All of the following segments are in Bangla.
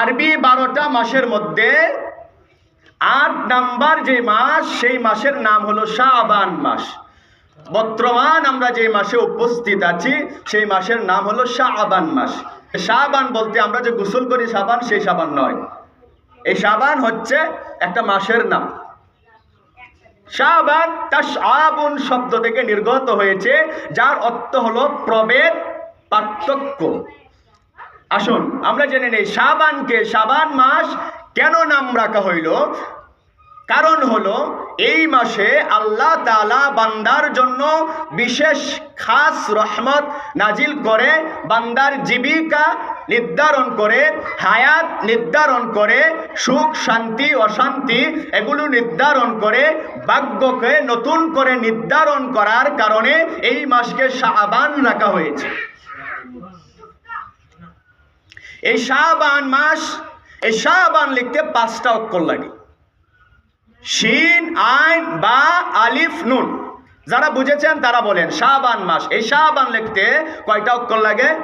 আরবি বারোটা মাসের মধ্যে আট নাম্বার যে মাস, সেই মাসের নাম হলো শাবান মাস। বর্তমান আমরা যে মাসে উপস্থিত আছি, সেই মাসের নাম হলো শাবান মাস। শাবান বলতে আমরা যে গোসল করি সাবান সেই সাবান নয়। এই সাবান হচ্ছে একটা মাসের নাম। শাবান তাশআবুন শব্দ থেকে নির্গত হয়েছে, যার অর্থ হলো প্রবেদ, পার্থক্য। আসুন, আমরা জেনে নেই সাবানকে সাবান মাস কেন নাম রাখা হইল? কারণ হলো, এই মাসে আল্লাহ তালা বান্দার জন্য বিশেষ খাস রহমত নাজিল করে, বান্দার জীবিকা নির্ধারণ করে, হায়াত নির্ধারণ করে, সুখ, শান্তি, অশান্তি এগুলো নির্ধারণ করে, ভাগ্যকে নতুন করে নির্ধারণ করার কারণে এই মাসকে শাবান রাখা হয়েছে। এই শাবান মাস, এই শাবান লিখতে পাঁচটা অক্ষর লাগে। শিন, আইন, বা, আলিফ, নুন। যারা বুঝেছেন তারা বলেন শাবান মাস। এই শাবান লিখতে কয়টা অক্ষর লাগে?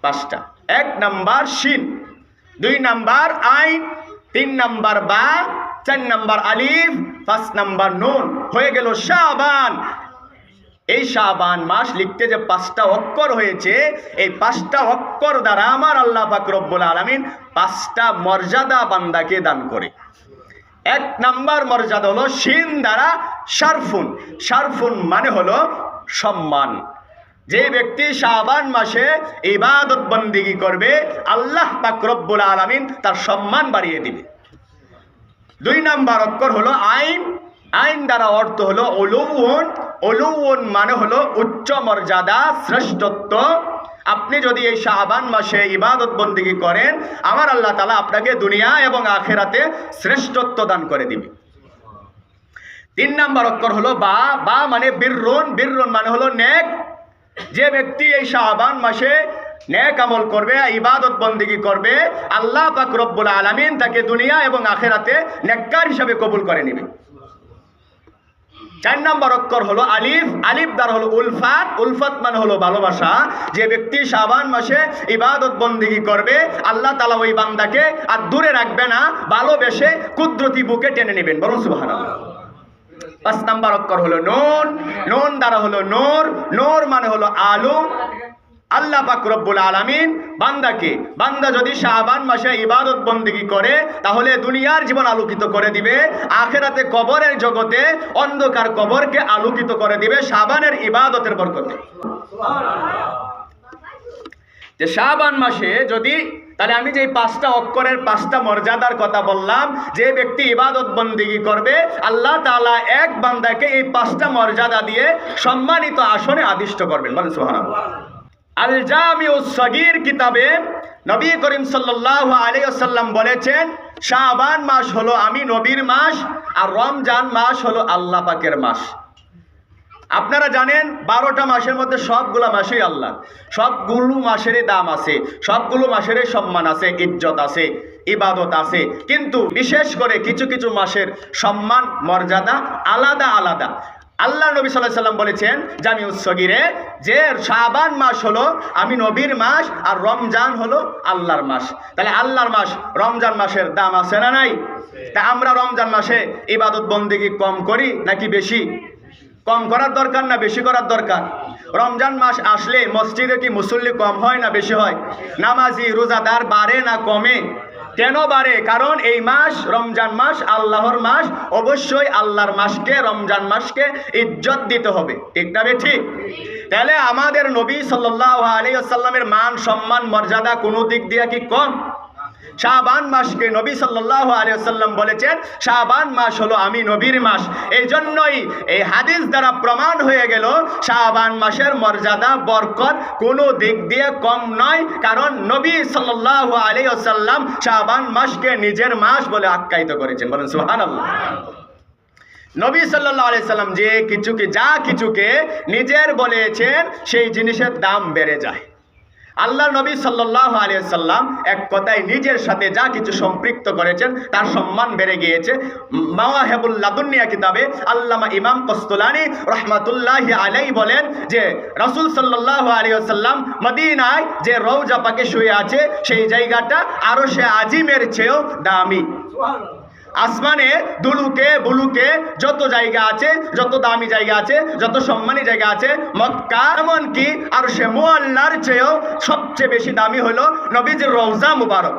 পাঁচটা। এক নাম্বার শিন, দুই নাম্বার আইন, তিন নাম্বার বা, চার নাম্বার আলিফ, পাঁচ নাম্বার নুন। হয়ে গেল শাবান। এই শাবান মাস লিখতে যে পাঁচটা অক্ষর হয়েছে, এই পাঁচটা অক্ষর দ্বারা আমার আল্লাহ পাক রব্বুল আলামিন পাঁচটা মর্যাদা বান্দাকে দান করে। এক নাম্বার মর্যাদা হলো শিন দ্বারা শারফুন। সারফুন মানে হলো সম্মান। যে ব্যক্তি শাবান মাসে ইবাদত বন্দিগি করবে, আল্লাহ পাক রব্বুল আলামিন তার সম্মান বাড়িয়ে দিবে। দুই নাম্বার অক্ষর হলো আইন। আইন দ্বারা অর্থ হলো অলৌন অলৌন মানে হলো উচ্চ মর্যাদা, শ্রেষ্ঠত্ব। আপনি যদি এই শাহবান মাসে ইবাদত বন্দিগি করেন, আমার আল্লাহ তালা আপনাকে দুনিয়া এবং আখেরাতে শ্রেষ্ঠত্ব দান করে দিবে। তিন নাম্বার অক্ষর হলো বা। বা মানে বীররুন বীররুন মানে হলো নেক। যে ব্যক্তি এই শাহবান মাসে নেক আমল করবে, ইবাদত বন্দিগি করবে, আল্লাহ পাক রব্বুল আলামিন তাকে দুনিয়া এবং আখেরাতে নেককার হিসাবে কবুল করে নেবে। চার নম্বর অক্ষর হলো আলিফ আলিফ দ্বার হলো উলফাত উলফাত মানে হলো ভালোবাসা। যে ব্যক্তি শাবান মাসে ইবাদত বন্দিগি করবে, আল্লাহ তালা ওই বান্দাকে আর দূরে রাখবে না, ভালোবেসে কুদরতি বুকে টেনে নেবেন। বরং সুবহানাল্লাহ। পাঁচ নাম্বার অক্ষর হলো নুন, নোন দ্বারা হলো নোর নোর মানে হলো আলো। আল্লাহ পাক রব্বুল আলামিন বান্দাকে, বান্দা যদি শাবান মাসে ইবাদত বন্দিগি করে, তাহলে দুনিয়ার জীবন আলোকিত করে দিবে, আখেরাতে কবরের জগতে অন্ধকার কবরকে আলোকিত করে দিবে শাবানের ইবাদতের বরকতে। যে শাবান মাসে যদি, তাহলে আমি যে পাঁচটা অক্ষরের পাঁচটা মর্যাদার কথা বললাম, যে ব্যক্তি ইবাদত বন্দিগি করবে, আল্লাহ তাআলা এক বান্দাকে এই পাঁচটা মর্যাদা দিয়ে সম্মানিত আসনে আদিষ্ট করবেন। বলেন সুবহানাল্লাহ। আল জামিউ সগীর কিতাবে নবী করিম সাল্লাল্লাহু আলাইহি ওয়াসাল্লাম বলেছেন, শাবান মাস হলো আমি নবীর মাস আর রমজান মাস হলো আল্লাহ পাকের মাস। আপনারা জানেন বারোটা মাসের মধ্যে সবগুলো মাসই আল্লাহ। সবগুলো মাসেরই দাম আছে, সবগুলো মাসেরই সম্মান আছে, ইজ্জত আছে, ইবাদত আছে। কিন্তু বিশেষ করে কিছু কিছু মাসের সম্মান, মর্যাদা আলাদা আলাদা। আল্লাহ নবী সাল্লাহ সাল্লাম বলেছেন জামি উৎসগিরে, যে শাবান মাস হলো, আমি নবীর মাস আর রমজান হলো আল্লাহর মাস। তাহলে আল্লাহর মাস রমজান মাসের দাম আছে না নাই? তা আমরা রমজান মাসে ইবাদত বন্দিগি কম করি নাকি বেশি? কম করার দরকার না বেশি করার দরকার? রমজান মাস আসলে মসজিদে কি মুসল্লি কম হয় না বেশি হয়? নামাজি, রোজাদার বাড়ে না কমে? কেন বাড়ে, কারণ এই মাস রমজান মাস আল্লাহর মাস, অবশ্যই আল্লাহর মাসকে, রমজান মাসকে ইজ্জত দিতে হবে। ঠিক না ঠিক? তাহলে আমাদের নবী সাল্লাহ আলী আসাল্লামের মান সম্মান মর্যাদা কোনো দিক দিয়ে কি কম? শাবান মাসকে নবী সাল্লাহ আলিয়াল্লাম বলেছেন, শাবান মাস হলো আমি নবীর মাস। এই জন্যই এই হাদিস দ্বারা প্রমাণ হয়ে গেল, শাবান মাসের মর্যাদা, বরকত কোনো দিক দিয়ে কম নয়, কারণ নবী সাল্লাহ আলিয়াল্লাম শাবান মাসকে নিজের মাস বলে আখ্যায়িত করেছেন। বলেন, সুবহানাল্লাহ। নবী সাল্লাহ আলি সাল্লাম যে কিছুকে, যা কিছুকে নিজের বলেছেন, সেই জিনিসের দাম বেড়ে যায়। আল্লাহ নবী সাল্লাহ আলিয়াল্লাম এক কথায় নিজের সাথে যা কিছু সম্পৃক্ত করেছেন, তার সম্মান বেড়ে গিয়েছে। মাওয়াহেবুল লাদুনিয়া কিতাবে আল্লামা ইমাম কস্তুলানি রহমাতুল্লাহ আলাই বলেন যে, রসুল সাল্লাহ আলিয়াল্লাম মদিনায় যে রৌজা পাকে শুয়ে আছে, সেই জায়গাটা আরও সে আজিমের চেয়েও দামি। আসমানে দুলুকে, বুলুকে যত জায়গা আছে, যত দামি জায়গা আছে, যত সম্মানী জায়গা আছে, মক্কা এমনকি আর সে মোয়াল্লার চেয়েও সবচেয়ে বেশি দামি হলো নবীজির রৌজা মুবারক।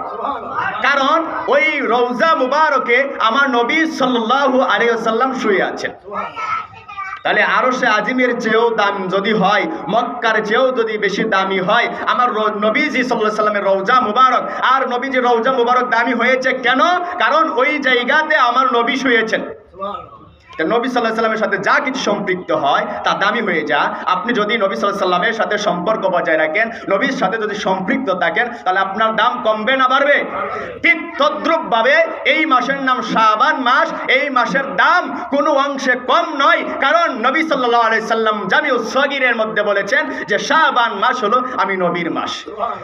কারণ ওই রৌজা মুবারকে আমার নবী সাল্লাহ আলিয়াল্লাম শুয়ে আছেন। তাহলে আরও সে আজিমের চেয়েও দাম যদি হয়, মক্কার চেয়েও যদি বেশি দামি হয়, আমার নবীজি সাল্লাহ সাল্লামের রৌজা মুবারক। আর নবীজি রৌজা মুবারক দামি হয়েছে কেন? কারণ ওই জায়গাতে আমার নবী শুয়েছেন। নবী সাল্লাহ সাল্লামের সাথে যা কিছু সম্পৃক্ত হয় তা দামি হয়ে যা। আপনি যদি নবী সাল্লাহ সাল্লামের সাথে সম্পর্ক বজায় রাখেন, নবীর সাথে যদি সম্পৃক্ত থাকেন, তাহলে আপনার দাম কমবে না বাড়বে। ঠিক তদ্রুপভাবে এই মাসের নাম শাবান মাস, এই মাসের দাম কোনো অংশে কম নয়। কারণ নবী সাল্লাহ আলাই সাল্লাম জামিউ সগিরের মধ্যে বলেছেন যে শাবান মাস হলো আমি নবীর মাস।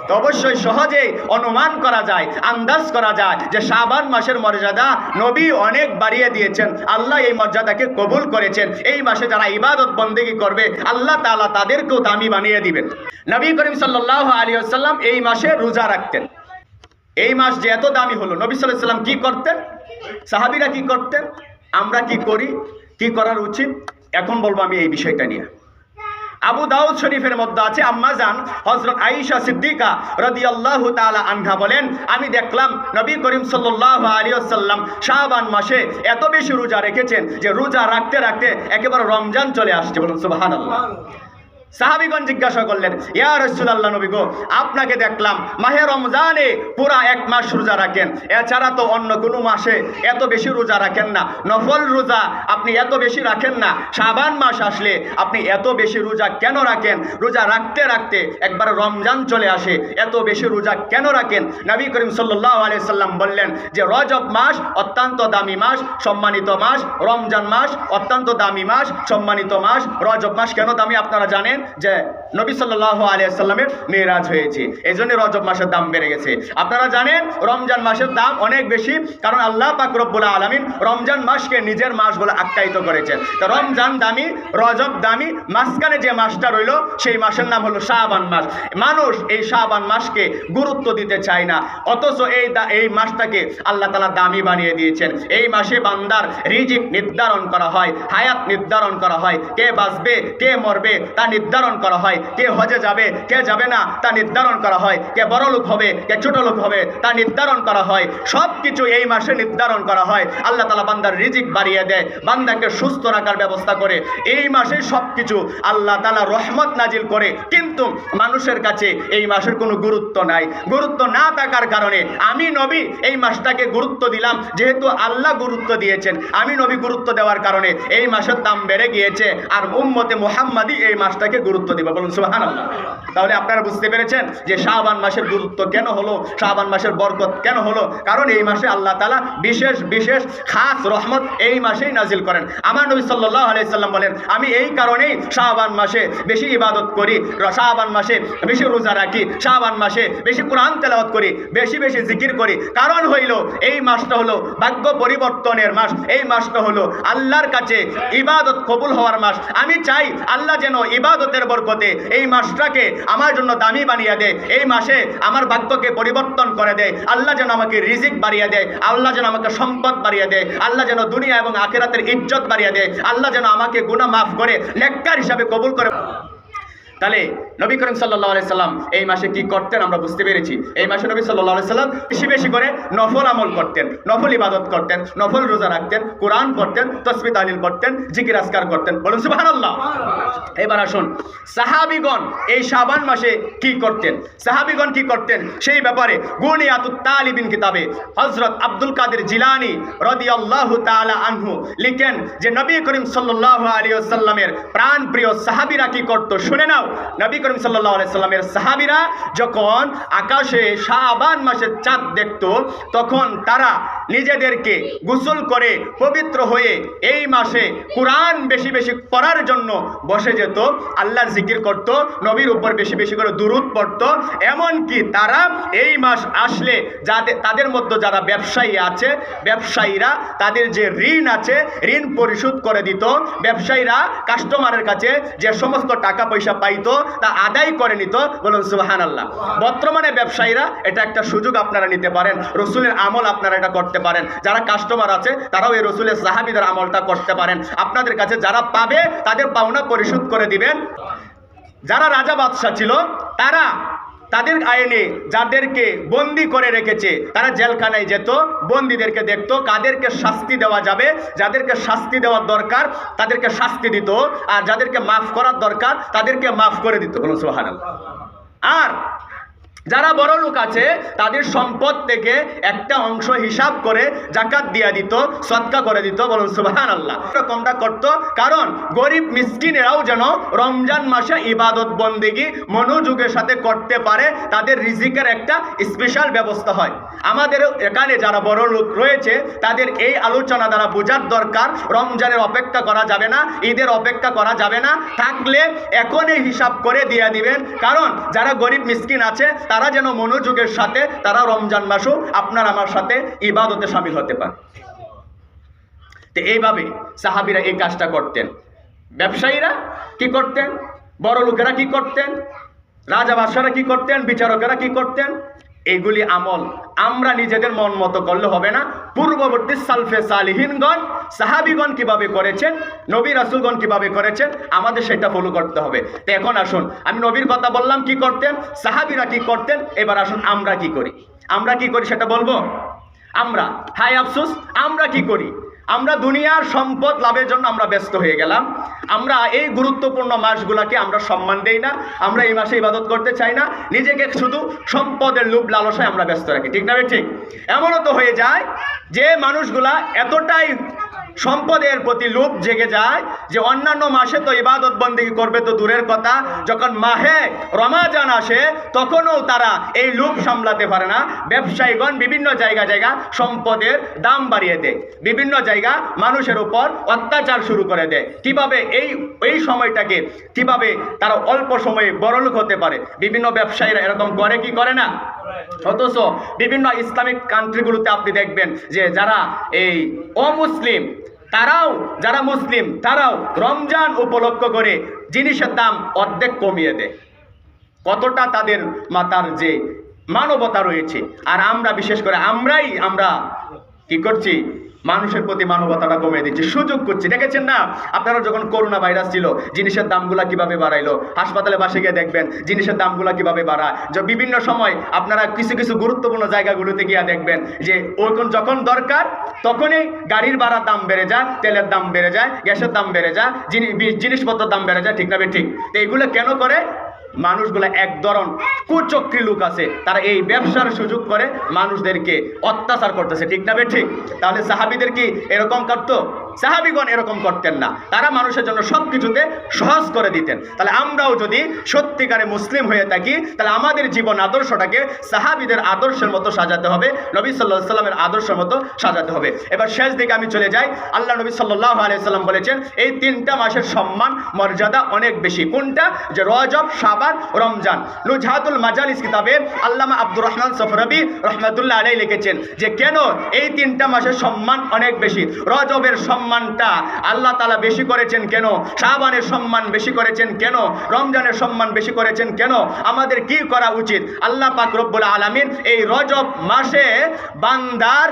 তো অবশ্যই সহজেই অনুমান করা যায়, আন্দাজ করা যায় যে শাবান মাসের মর্যাদা নবী অনেক বাড়িয়ে দিয়েছেন। আল্লাহ এই মর্যাদাকে কবুল করেছেন। এই মাসে যারা ইবাদত বন্দেগী করবে, আল্লাহ তালা তাদেরকেও দামি বানিয়ে দিবেন। নবী করিম সাল্লাহ আলী আসাল্লাম এই মাসে রোজা রাখতেন। এই মাস যে এত দামি হলো, নবী সাল্লাম কি করতেন? সাহাবিরা কি করতেন? আমরা কি করি? কি করার উচিত? এখন বলব আমি এই বিষয়টা নিয়ে। আবু দাউদ শরীফের মধ্যে আছে আম্মাজান হজরত আইসা সিদ্দিকা রদি আল্লাহ তালা আনহা বলেন, আমি দেখলাম নবী করিম সাল্লাহ আলী আসাল্লাম শাহবান মাসে এত বেশি রোজা রেখেছেন যে রোজা রাখতে রাখতে একেবারে রমজান চলে আসছে। বলুন, সুবহানাল্লাহ। সাহাবিগণ জিজ্ঞাসা করলেন, ইয়া রসুল্লাহ নবী গো, আপনাকে দেখলাম, মাহে রমজানে পুরা এক মাস রোজা রাখেন। এছাড়া তো অন্য কোনো মাসে এত বেশি রোজা রাখেন না। নফল রোজা আপনি এত বেশি রাখেন না। সাবান মাস আসলে আপনি এত বেশি রোজা কেন রাখেন? রোজা রাখতে রাখতে একবার রমজান চলে আসে। এত বেশি রোজা কেন রাখেন? নবী করিম সাল্লাহ সাল্লাম বললেন যে, রজব মাস অত্যন্ত দামি মাস, সম্মানিত মাস। রমজান মাস অত্যন্ত দামি মাস, সম্মানিত মাস। রজব মাস কেন দামি আপনারা জানেন? যে নবী সাল্লাহ আলিয়াল্লামের মেয়েরাজ হয়েছে। এই জন্য রজব মাসের দাম বেড়ে গেছে। আপনারা জানেন, রমজান মাসের দাম অনেক বেশি, কারণ আল্লাহ পাক আলমিন রমজান মাসকে নিজের মাস বলে আখ্যায়িত করেছেন। তো রমজান দামি, রজব দামি, মাঝখানে যে মাসটা রইল, সেই মাসের নাম হলো শাহবান মাস। মানুষ এই শাহবান মাসকে গুরুত্ব দিতে চায় না, অথচ এই এই মাসটাকে আল্লাহ তালা দামি বানিয়ে দিয়েছেন। এই মাসে বান্দার রিজিক নির্ধারণ করা হয়, হায়াত নির্ধারণ করা হয়। কে বাঁচবে, কে মরবে, তা নির্ধারণ করা হয়। কে হজে যাবে, কে যাবে না, তা নির্ধারণ করা হয়। কে বড় লোক হবে, কে ছোট লোক হবে, তা নির্ধারণ করা হয়। সব কিছু এই মাসে নির্ধারণ করা হয়। আল্লাহ তালা বান্দার রিজিক বাড়িয়ে দেয়। বান্দাকে সুস্থ রাখার ব্যবস্থা করে। এই মাসে সব কিছু আল্লাহ তালা রহমত নাজিল করে। কিন্তু মানুষের কাছে এই মাসের কোনো গুরুত্ব নাই। গুরুত্ব না থাকার কারণে আমি নবী এই মাসটাকে গুরুত্ব দিলাম। যেহেতু আল্লাহ গুরুত্ব দিয়েছেন, আমি নবী গুরুত্ব দেওয়ার কারণে এই মাসের দাম বেড়ে গিয়েছে। আর উম্মতে মোহাম্মদই এই মাসটাকে গুরুত্ব দিবে। বলুন সুবাহান তাহলে আপনারা বুঝতে পেরেছেন যে শাহবান মাসের গুরুত্ব কেন হলো শাহবান মাসের বরকত কেন হলো? কারণ এই মাসে আল্লাহ তালা বিশেষ বিশেষ, খাস রহমত এই মাসেই নাজিল করেন। আমার নবী সাল্লাহ আলাইসাল্লাম বলেন, আমি এই কারণেই শাহবান মাসে বেশি ইবাদত করি শাহবান মাসে বেশি রোজা রাখি শাহবান মাসে বেশি কোরআন তেলাওয়াত করি, বেশি বেশি জিকির করি। কারণ হইল, এই মাসটা হলো ভাগ্য পরিবর্তনের মাস, এই মাসটা হলো আল্লাহর কাছে ইবাদত কবুল হওয়ার মাস। আমি চাই আল্লাহ যেন ইবাদতের বরকতে এই মাসটাকে আমার জন্য দামি বানিয়ে দে। এই মাসে আমার বাক্যকে পরিবর্তন করে দেয় আল্লাহ যেন আমাকে রিজিক বাড়িয়ে দেয় আল্লাহ যেন আমাকে সম্পদ বাড়িয়ে দেয় আল্লাহ যেন দুনিয়া এবং আখেরাতের ইজ্জত বাড়িয়ে দেয় আল্লাহ যেন আমাকে গুণা মাফ করে লেক্কার হিসাবে কবুল করে তাহলে নবী করিম সাল্লাহ সাল্লাম এই মাসে কি করতেন আমরা বুঝতে পেরেছি। এই মাসে নবী সাল্লাহ সাল্লাম বেশি বেশি করে নফল আমল করতেন, নফল ইবাদত করতেন, নফল রোজা রাখতেন, কোরআন করতেন তসবি তালিল করতেন জিকির আসকার করতেন। বলুন, সুবহানাল্লাহ। এবার আসুন, সাহাবিগণ এই শাবান মাসে কি করতেন? সাহাবিগণ কি করতেন? সেই ব্যাপারে গুনিয়াতুত তালিবিন কিতাবে হজরত আব্দুল কাদের জিলানী রাদিয়াল্লাহু তাআলা আনহু লিখেন যে নবী করিম সাল্লাল্লাহু আলাইহি ওয়াসাল্লামের প্রাণ প্রিয় সাহাবিরা কি করতো? শুনে নাও। নবী করিম সাল্লাহ সাল্লামের সাহাবিরা যখন আকাশে শাহবান মাসের চাঁদ দেখত, তখন তারা নিজেদেরকে গোসল করে পবিত্র হয়ে এই মাসে কোরআন বেশি বেশি পড়ার জন্য বসে যেত, আল্লাহর জিকির করত, নবীর উপর বেশি বেশি করে দুরুদ পড়ত। এমনকি তারা এই মাস আসলে যাদের তাদের মধ্যে যারা ব্যবসায়ী আছে, ব্যবসায়ীরা তাদের যে ঋণ আছে, ঋণ পরিশোধ করে দিত। ব্যবসায়ীরা কাস্টমারের কাছে যে সমস্ত টাকা পয়সা পাইতো তা আদায় করে নিত। বলুন সুবাহান আল্লাহ বর্তমানে ব্যবসায়ীরা এটা একটা সুযোগ আপনারা নিতে পারেন। রসুলের আমল আপনারা এটা করতে পারেন। যারা কাস্টমার আছে, তারাও এই রসুলের সাহাবিদের আমলটা করতে পারেন। আপনাদের কাছে যারা পাবে, তাদের পাওনা পরিশোধ করে দিবেন। যারা রাজা বাদশাহ ছিল, তারা তাদের আইনে যাদেরকে বন্দি করে রেখেছে, তারা জেলখানায় যেত, বন্দীদেরকে দেখতো, কাদেরকে শাস্তি দেওয়া যাবে, যাদেরকে শাস্তি দেওয়ার দরকার, তাদেরকে শাস্তি দিত, আর যাদেরকে মাফ করার দরকার, তাদেরকে মাফ করে দিত। বলুন সোহান আর যারা বড় লোক আছে, তাদের সম্পদ থেকে একটা অংশ হিসাব করে জাকাত দিয়া দিত সৎকা করে দিত, বলুন সুবাহান আল্লাহ এরকমটা করত, কারণ গরিব মিসকিনেরাও যেন রমজান মাসে ইবাদত বন্দেগি মনোযোগের সাথে করতে পারে, তাদের রিজিকের একটা স্পেশাল ব্যবস্থা হয়। আমাদের এখানে যারা বড় লোক রয়েছে, তাদের এই আলোচনা দ্বারা বোঝার দরকার, রমজানের অপেক্ষা করা যাবে না, ঈদের অপেক্ষা করা যাবে না, থাকলে এখনই হিসাব করে দিয়ে দিবেন। কারণ যারা গরিব মিসকিন আছে তারা যেন মনোযোগের সাথে তারা রমজান মাসও আপনার আমার সাথে ইবাদতে সামিল হতে পারে। তো এইভাবে সাহাবিরা এই কাজটা করতেন। ব্যবসায়ীরা কি করতেন? বড় লোকেরা কি করতেন? রাজা বাদশারা কি করতেন? বিচারকেরা কি করতেন? এইগুলি আমল। আমরা নিজেদের মন মতো করলে হবে না। পূর্ববর্তী সালফে সালিহিনগণ, সাহাবিগণ কীভাবে করেছেন, নবী রাসুলগণ কীভাবে করেছেন, আমাদের সেটা ফলো করতে হবে। তো এখন আসুন, আমি নবীর কথা বললাম, কি করতেন? সাহাবিরা কি করতেন? এবার আসুন, আমরা কি করি? আমরা কি করি সেটা বলব? আমরা হাই আফসোস, আমরা কি করি? আমরা দুনিয়ার সম্পদ লাভের জন্য আমরা ব্যস্ত হয়ে গেলাম। আমরা এই গুরুত্বপূর্ণ মাসগুলোকে আমরা সম্মান দেই না, আমরা এই মাসে ইবাদত করতে চাই না। নিজেকে শুধু সম্পদের লোভ লালসায় আমরা ব্যস্ত রাখি, ঠিক না ঠিক? এমনও তো হয়ে যায় যে মানুষগুলা এতটাই সম্পদের প্রতি লোভ জেগে যায়, যে অন্যান্য মাসে তো ইবাদত বন্দিগি করবে তো দূরের কথা, যখন মাহে রমাজান আসে, তখনও তারা এই লোভ সামলাতে পারে না। ব্যবসায়ীগণ বিভিন্ন জায়গা জায়গা সম্পদের দাম বাড়িয়ে দেয়। বিভিন্ন জায়গা মানুষের উপর অত্যাচার শুরু করে দেয়। কীভাবে এই এই সময়টাকে, কীভাবে তারা অল্প সময়ে বড়লোক হতে পারে? বিভিন্ন ব্যবসায়ীরা এরকম করে কি করে না? অথচ বিভিন্ন ইসলামিক কান্ট্রিগুলোতে আপনি দেখবেন যে যারা এই অমুসলিম তারাও যারা মুসলিম, তারাও রমজান উপলক্ষ করে জিনিসের দাম অর্ধেক কমিয়ে দেয়। কতটা তাদের মাতার যে মানবতা রয়েছে। আর আমরা বিশেষ করে আমরাই আমরা কি করছি? মানুষের প্রতি মানবতাটা কমিয়ে দিচ্ছি। সুযোগ করছে দেখেছেন না? আপনারা যখন করোনা ভাইরাস ছিল, জিনিসের দামগুলা কীভাবে বাড়াইলো? হাসপাতালে বাসে গিয়ে দেখবেন, জিনিসের দামগুলা কীভাবে বাড়ায়? যে বিভিন্ন সময় আপনারা কিছু কিছু গুরুত্বপূর্ণ জায়গাগুলোতে গিয়ে দেখবেন যে ওখন যখন দরকার, তখনই গাড়ির ভাড়ার দাম বেড়ে যায়, তেলের দাম বেড়ে যায়, গ্যাসের দাম বেড়ে যায় জিনিসপত্রের দাম বেড়ে যায়, ঠিক না ঠিক? তো এইগুলো কেন করে? মানুষগুলো এক ধরন কুচক্রী লোক আছে। তারা এই ব্যবসার সুযোগ করে মানুষদেরকে অত্যাচার করতেছে, ঠিক না বে ঠিক? তাহলে সাহাবিদের কি এরকম করতো? সাহাবিগণ এরকম করতেন না। তারা মানুষের জন্য সব কিছুতে সহজ করে দিতেন। তাহলে আমরাও যদি সত্যিকারে মুসলিম হয়ে থাকি, তাহলে আমাদের জীবন আদর্শটাকে সাহাবিদের আদর্শের মতো সাজাতে হবে, নবী সাল্লাহ সাল্লামের আদর্শের মতো সাজাতে হবে। এবার শেষ দিকে আমি চলে যাই। আল্লাহ নবী সাল্লাহ আলাইসাল্লাম বলেছেন, এই তিনটা মাসের সম্মান, মর্যাদা অনেক বেশি। কোনটা? যে রজব, সাবান, রমজান। নুজহাতুল মাজালিস কিতাবে আল্লামা আব্দুর রহমান সফরবি রহমতুল্লাহ আলাই লিখেছেন যে, কেন এই তিনটা মাসের সম্মান অনেক বেশি? রজবের সম্মানটা আল্লাহ তালা বেশি করেছেন কেন? শাহবানের সম্মান বেশি করেছেন কেন? রমজানের সম্মান বেশি করেছেন কেন? আমাদের কি করা উচিত? আল্লাহ পাক রব্বুল আলমিন এই রজব মাসে বান্দার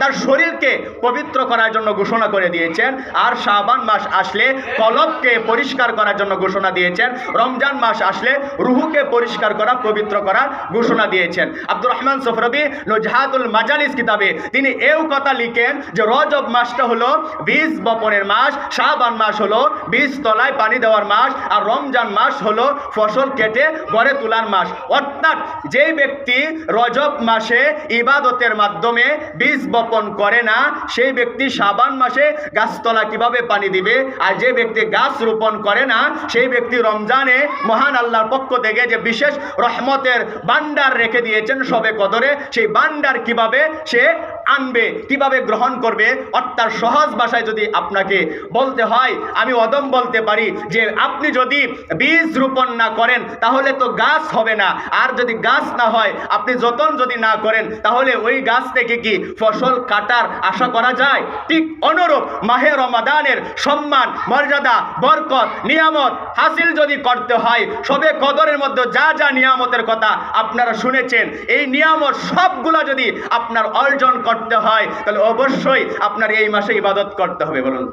তার শরীরকে পবিত্র করার জন্য ঘোষণা করে দিয়েছেন। আর শাবান মাস আসলে কলবকে পরিষ্কার করার জন্য ঘোষণা দিয়েছেন। রমজান মাস আসলে রুহুকে পরিষ্কার করা, পবিত্র করার ঘোষণা দিয়েছেন। আব্দুর রহমান সফরবি নজহাতুল মাজালিস কিতাবে তিনি এও কথা লিখেন যে রজব মাসটা হলো বীজ বপনের মাস, শাবান মাস হলো বীজ তলায় পানি দেওয়ার মাস, আর রমজান মাস হলো ফসল কেটে গড়ে তোলার মাস। অর্থাৎ যেই ব্যক্তি রজব মাসে ইবাদতের মাধ্যমে বীজ বপন রোপণ করে না, সেই ব্যক্তি সাবান মাসে গাছতলা কীভাবে পানি দিবে? আর যে ব্যক্তি গাছ রোপণ করে না, সেই ব্যক্তি রমজানে মহান আল্লাহর পক্ষ থেকে যে বিশেষ রহমতের বান্ডার রেখে দিয়েছেন সবে কদরে, সেই বান্ডার কীভাবে সে আনবে, কীভাবে গ্রহণ করবে, অর্থাৎ সহজ ভাষায় যদি আপনাকে বলতে হয়, আমি অদম বলতে পারি যে আপনি যদি বীজ রোপণ না করেন, তাহলে তো গাছ হবে না। আর যদি গাছ না হয়, আপনি যতন যদি না করেন, তাহলে ওই গাছ থেকে কি ফসল কাটার আশা করা যায়? ঠিক অনুরূপ মাহে রমাদানের সম্মান, মর্যাদা, বরকত, নিয়ামত হাসিল যদি করতে হয়, সবে কদরের মধ্যে যা যা নিয়ামতের কথা আপনারা শুনেছেন, এই নিয়ামত সবগুলো যদি আপনার অর্জন করতে হয় তাহলে অবশ্যই আপনার এই মাসে ইবাদত করতে হবে বলুন।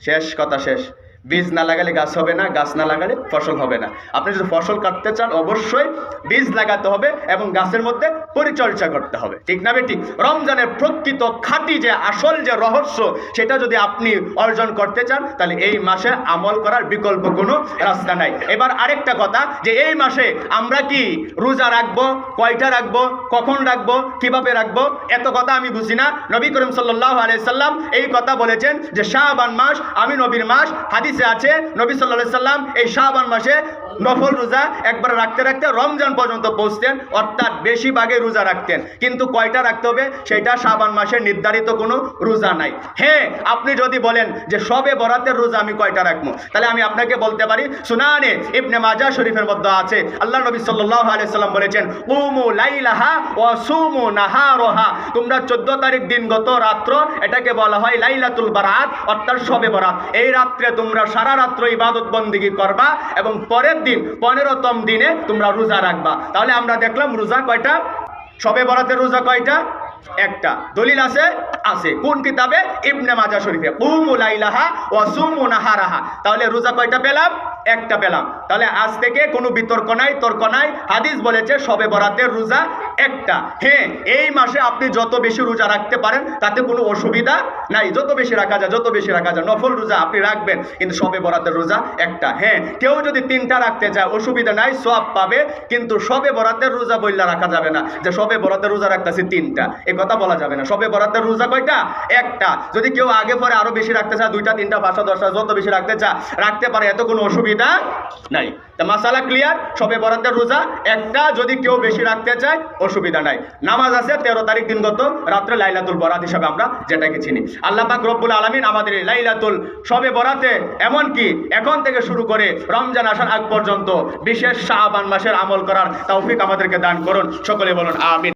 শেষ কথা শেষ। বীজ না লাগালে গাছ হবে না, গাছ না লাগালে ফসল হবে না। আপনি যদি ফসল কাটতে চান, অবশ্যই বীজ লাগাতে হবে এবং গাছের মধ্যে পরিচর্যা করতে হবে। ঠিক না বেটি? রমজানের প্রকৃত খাঁটি যে আসল যে রহস্য, সেটা যদি আপনি অর্জন করতে চান, তাহলে এই মাসে আমল করার বিকল্প কোনো রাস্তা নাই। এবার আরেকটা কথা, যে এই মাসে আমরা কি রোজা রাখব, কয়টা রাখব, কখন রাখব, কীভাবে রাখব, এত কথা আমি বুঝি না। নবী করিম সাল্লাহ আলাইসাল্লাম এই কথা বলেছেন যে শাহবান মাস আমি নবীর মাস, হাদিসে আছে, নবী সাল্লাহ সাল্লাম এই শাহবান মাসে নফল রোজা একবার রাখতে রাখতে রমজান পর্যন্ত পৌঁছতেন, অর্থাৎ বেশি ভাগে রোজা রাখতেন। কিন্তু কয়টা রাখতে হবে? সেটা শাবান মাসের নির্ধারিত কোনো রোজা নাই। হ্যাঁ আপনি যদি বলেন যে সবে বরাতের রোজা আমি কয়টা রাখব? তাহলে আমি আপনাকে বলতে পারি, সুনানে ইবনে মাজা শরীফের মধ্যে আছে, আল্লাহ নবী সাল্লাহ আলাইসাল্লাম বলেছেন উমু লাইলাহা ও সুমু নাহারোহা। তোমরা চোদ্দ তারিখ দিন গত রাত্র এটাকে বলা হয় লাইলাতুল বারাত, অর্থাৎ সবে বরাত। এই রাত্রে তোমরা সারা রাত্র ইবাদত বন্দিগি করবা এবং পরের দিন, পনেরোতম দিনে তোমরা রোজা রাখবা। তাহলে আমরা দেখলাম রোজা কয়টা? সবে বরাতের রোজা কয়টা? একটা। দলিল আছে? আছে। কোন কিতাবে? ইবনে মাজা শরীফে। কুমুলাইলাহা ওয়া সুমু নাহারাহা। তাহলে রোজা কয়টা পেলাম? একটা পেলাম তাহলে আজ থেকে কোনো বিতর্ক নাই, তর্ক নাই। হাদিস বলেছে, সবে বরাতের রোজা একটা। হ্যাঁ এই মাসে আপনি যত বেশি রোজা রাখতে পারেন, তাতে কোনো অসুবিধা নাই। যত বেশি রাখা যায়, যত বেশি রাখা যায়। নফল রোজা আপনি রাখবেন, কিন্তু সবে বরাতের রোজা একটা। হ্যাঁ কেউ যদি তিনটা রাখতে চায়, অসুবিধা নাই সব পাবে, কিন্তু সবে বরাতের রোজা বললে রাখা যাবে না। যে সবে বরাতের রোজা রাখতেছি তিনটা, এ কথা বলা যাবে না। সবে বরাতের রোজা কয়টা? একটা। যদি কেউ আগে পরে আরও বেশি রাখতে চায়, দুইটা, তিনটা, পাঁচটা, দশটা, যত বেশি রাখতে চায়, রাখতে পারে, এত কোনো অসুবিধা নাই। তা মাসালা ক্লিয়ার সবে বরাতের রোজা, একটা যদি কেউ বেশি রাখতে চায়, অসুবিধা নাই। নামাজ আছে, তেরো তারিখ দিন গত, রাত্রে লাইলাতুল বরাত হিসাবে আমরা যেটাকে চিনি। আল্লাহ পাক রব্বুল আলমিন আমাদের এই লাইলাতুল, সবে বরাতে, এমনকি এখন থেকে শুরু করে রমজান আসার আগ পর্যন্ত, বিশেষ শাহবান মাসের আমল করার তৌফিক আমাদেরকে দান করুন। সকলে বলুন, আমিন।